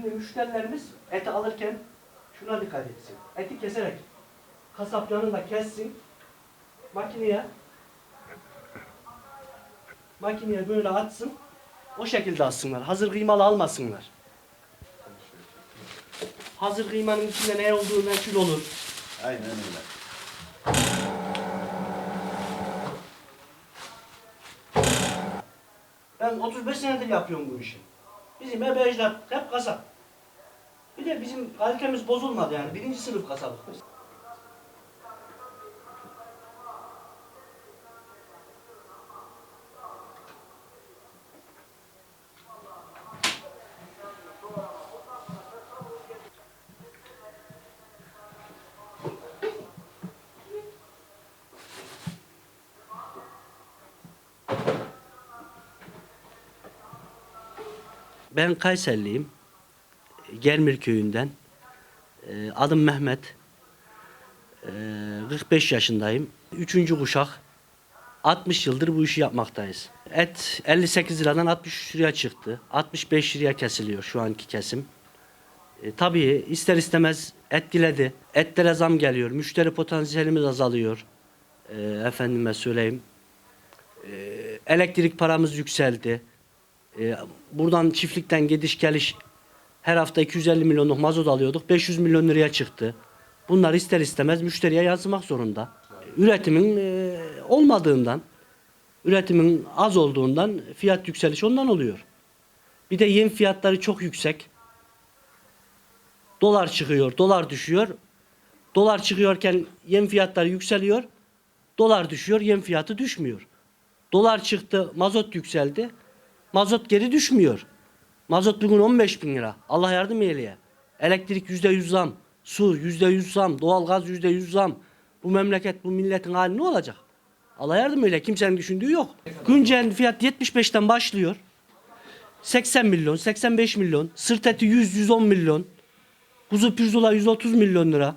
Şimdi müşterilerimiz eti alırken şuna dikkat etsin. Eti keserek kasap yanında kessin. Makineye makineye böyle atsın. O şekilde atsınlar. Hazır kıymalı almasınlar. Hazır kıymanın içinde ne olduğu meçhul olur. Aynen öyle. Ben 35 senedir yapıyorum bu işi. Bizim ebe hep kasap. Bir de bizim kalitemiz bozulmadı yani. Birinci sınıf kasabız Ben Kayserliyim. Germir köyünden. Ee, Adım Mehmet. Ee, 45 yaşındayım. Üçüncü kuşak. 60 yıldır bu işi yapmaktayız. Et 58 liradan 63 liraya çıktı. 65 liraya kesiliyor şu anki kesim. E, tabii ister istemez etkiledi. Etlere zam geliyor. Müşteri potansiyelimiz azalıyor. E, efendime söyleyeyim. E, elektrik paramız yükseldi. E, buradan çiftlikten gidiş geliş her hafta 250 milyonluk mazot alıyorduk. 500 milyon liraya çıktı. Bunlar ister istemez müşteriye yansımak zorunda. Üretimin e, olmadığından, üretimin az olduğundan fiyat yükselişi ondan oluyor. Bir de yem fiyatları çok yüksek. Dolar çıkıyor, dolar düşüyor. Dolar çıkıyorken yem fiyatları yükseliyor. Dolar düşüyor, yem fiyatı düşmüyor. Dolar çıktı, mazot yükseldi. Mazot geri düşmüyor. Mazot bugün 15 bin lira. Allah yardım eyleye. Elektrik yüzde yüz zam. Su yüzde yüz zam. Doğalgaz yüzde yüz zam. Bu memleket, bu milletin hali ne olacak? Allah yardım eyle. Kimsenin düşündüğü yok. Güncel fiyat 75'ten başlıyor. 80 milyon, 85 milyon. Sırt eti 100, 110 milyon. Kuzu pirzola 130 milyon lira.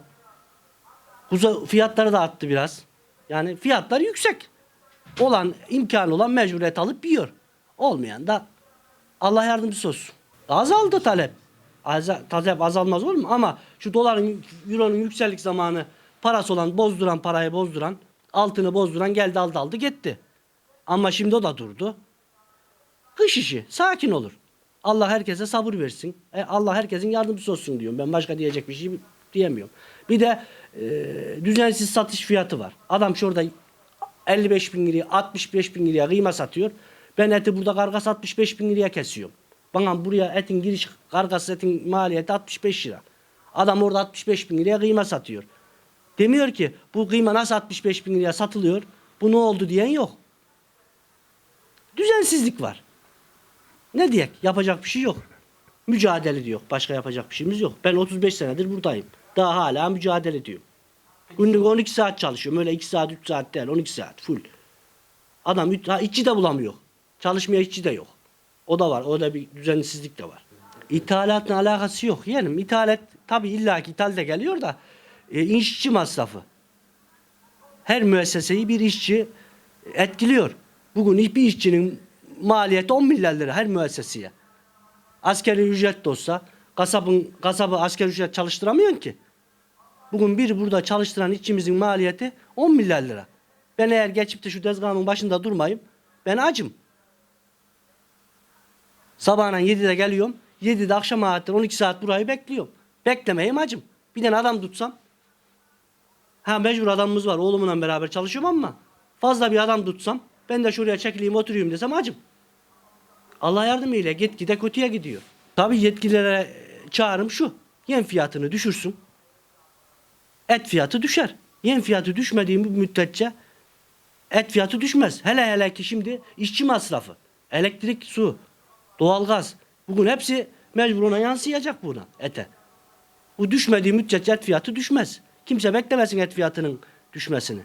Kuzu fiyatları da arttı biraz. Yani fiyatlar yüksek. Olan, imkanı olan mecburiyet alıp yiyor. Olmayan da Allah yardımcısı olsun. Azaldı talep. Aza, talep azalmaz olur mu? Ama şu doların, euronun yüksellik zamanı parası olan, bozduran parayı bozduran, altını bozduran geldi aldı aldı gitti. Ama şimdi o da durdu. Kış işi. Sakin olur. Allah herkese sabır versin. E, Allah herkesin yardımcısı olsun diyorum. Ben başka diyecek bir şey diyemiyorum. Bir de e, düzensiz satış fiyatı var. Adam şurada 55 bin liraya, 65 bin liraya kıyma satıyor. Ben eti burada kargası 65 bin liraya kesiyorum. Bana buraya etin giriş kargası etin maliyeti 65 lira. Adam orada 65 bin liraya kıyma satıyor. Demiyor ki bu kıyma nasıl 65 bin liraya satılıyor? Bu ne oldu diyen yok. Düzensizlik var. Ne diyek? Yapacak bir şey yok. Mücadele diyor. Başka yapacak bir şeyimiz yok. Ben 35 senedir buradayım. Daha hala mücadele ediyorum. Günlük 12 saat çalışıyorum. Öyle 2 saat 3 saat değil. 12 saat full. Adam üç- ha, işçi de bulamıyor. Çalışmaya işçi de yok. O da var. O da bir düzensizlik de var. İthalatla alakası yok. Yani ithalat tabii illaki ithal de geliyor da e, işçi masrafı. Her müesseseyi bir işçi etkiliyor. Bugün bir işçinin maliyeti 10 milyar lira her müesseseye. Askeri ücret de olsa kasabın kasabı askeri ücret çalıştıramıyorsun ki. Bugün bir burada çalıştıran işçimizin maliyeti 10 milyar lira. Ben eğer geçip de şu tezgahımın başında durmayayım ben acım. Sabahına 7'de geliyorum. 7'de akşam saatler 12 saat burayı bekliyorum. Beklemeyeyim acım. Bir tane adam tutsam. Ha mecbur adamımız var. Oğlumla beraber çalışıyorum ama fazla bir adam tutsam ben de şuraya çekileyim oturayım desem acım. Allah yardımıyla gitgide kötüye gidiyor. Tabii yetkililere çağrım şu. Yem fiyatını düşürsün. Et fiyatı düşer. Yem fiyatı düşmediği müddetçe et fiyatı düşmez. Hele hele ki şimdi işçi masrafı, elektrik, su, doğalgaz. Bugün hepsi mecbur ona yansıyacak buna ete. Bu düşmediği müddetçe et fiyatı düşmez. Kimse beklemesin et fiyatının düşmesini.